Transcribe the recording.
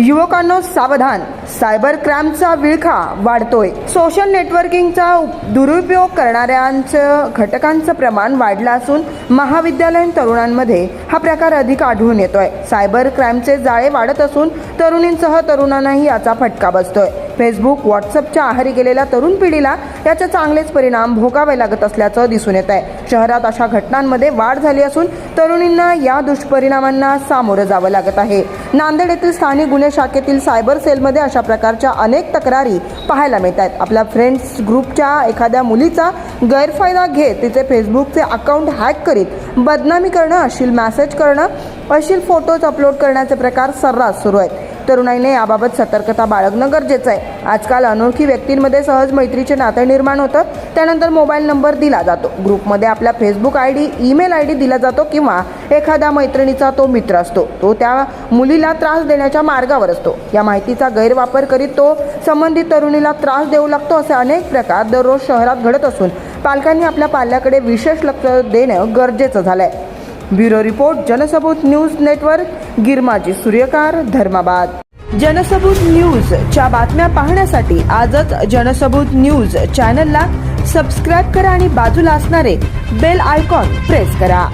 युवकांनो सावधान. सायबर क्राईमचा विळखा वाढतोय. सोशल नेटवर्किंगचा दुरुपयोग करणाऱ्यांचं घटकांचं प्रमाण वाढलं असून महाविद्यालयीन तरुणांमध्ये हा प्रकार अधिक आढळून येतोय. सायबर क्राईमचे जाळे वाढत असून तरुणींसह तरुणांनाही याचा फटका बसतोय. फेसबुक व्हॉट्सअपच्या आहारी गेलेल्या तरुण पिढीला याचे चांगलेच परिणाम भोगावे लागत असल्याचं दिसून येत आहे. शहरात अशा घटनांमध्ये वाढ झाली असून तरुणींना या दुष्परिणामांना सामोरं जावं लागत आहे. नांदेड येथील स्थानिक गुन्हे शाखेतील सायबर सेलमध्ये अशा प्रकारच्या अनेक तक्रारी पाहायला मिळत आहेत. आपल्या फ्रेंड्स ग्रुपच्या एखाद्या मुलीचा गैरफायदा घेत तिचे फेसबुकचे अकाउंट हॅक करीत बदनामी करणं अश्लील मॅसेज करणं अश्लील फोटोज अपलोड करण्याचे प्रकार सर्रास सुरू आहेत. तरुणाईने याबाबत सतर्कता बाळगणं गरजेचं आहे. आजकाल अनोळखी व्यक्तींमध्ये सहज मैत्रीचे नाते निर्माण होतं. त्यानंतर मोबाईल नंबर दिला जातो. ग्रुपमध्ये आपला Facebook I D email I D दिला जातो किंवा एखाद्या मैत्रिणीचा तो मित्र असतो. तो त्या मुलीला त्रास देण्याच्या मार्गावर असतो. या माहितीचा गैरवापर करीत तो संबंधित तरुणीला त्रास देऊ लागतो असे अनेक प्रकार दररोज शहरात घडत असून पालकांनी आपल्या पाल्याकडे विशेष लक्ष देणं गरजेचं झालं आहे bureau report Jansabut news network Girmaji Suryakar Dharmabad. Jansabut न्यूजच्या बातम्या पाहण्यासाठी आजच जनसबूत न्यूज चॅनलला सबस्क्राईब करा आणि बाजूला असणारे बेल आयकॉन प्रेस करा.